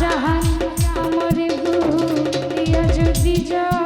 জাহান আমার দিয়া যদি যা